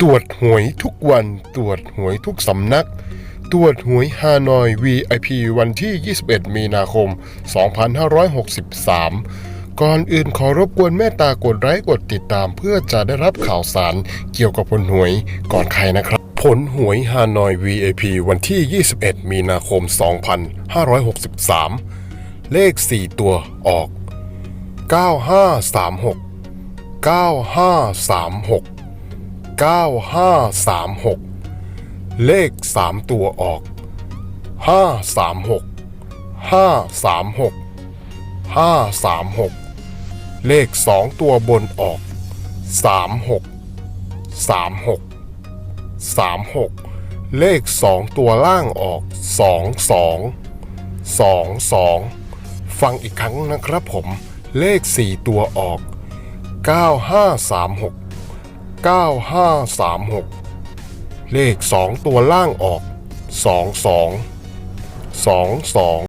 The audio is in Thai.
ตรวจหวยทุกวัน ตรวจหวยทุกสำนัก ตรวจหวยฮานอย VIP วันที่ 21 มีนาคม 2563 ก่อนอื่นขอรบกวนแม่ตากดไลค์กดติดตาม เพื่อจะได้รับข่าวสารเกี่ยวกับผลหวยก่อนใครนะครับ ผลหวยฮานอย VIP วันที่ 21 มีนาคม 2563 เลข 4 ตัวออก 9536 9536 9536 เลข 3 ตัวออก 536 536 536 เลข 2 ตัวบนออก 36 36 36 เลข 2 ตัวล่างออก 22 22 ฟังอีกครั้งนะครับผม เลข 4 ตัวออก 9536 9536 เลข 2 ตัวล่างออก 22 22